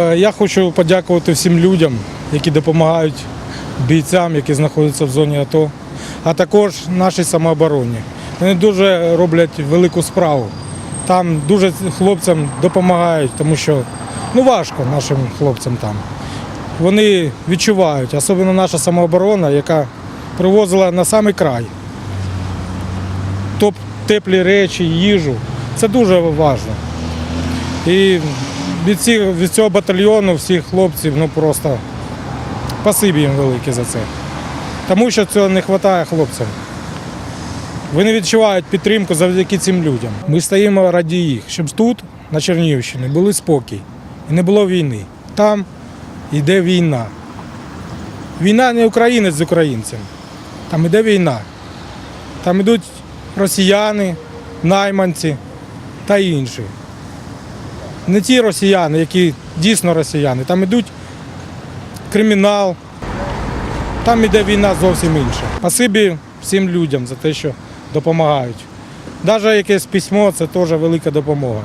Е, Я хочу подякувати всім людям, які допомагають бійцям, які знаходяться в зоні АТО, а також нашій самообороні. Вони дуже роблять велику справу. Там дуже хлопцям допомагають, тому що ну важко нашим хлопцям там. Вони відчувають, особливо наша самооборона, яка привозила на самий край. Топ теплі речі, їжу. Це дуже важливо. І цих, від цього батальйону всіх хлопців ну просто спасибі їм велике за це. Тому що цього не вистачає хлопцям. Вони відчувають підтримку завдяки цим людям. Ми стоїмо раді їх, щоб тут, на Чернігівщині, були спокій і не було війни. Там йде війна. Війна не українець з українцем. Там йде війна. Там йдуть росіяни, найманці та інші не ті росіяни, які дійсно росіяни. Там йдуть кримінал, там йде війна зовсім інша. Спасибі всім людям за те, що допомагають. Навіть якесь письмо це теж велика допомога.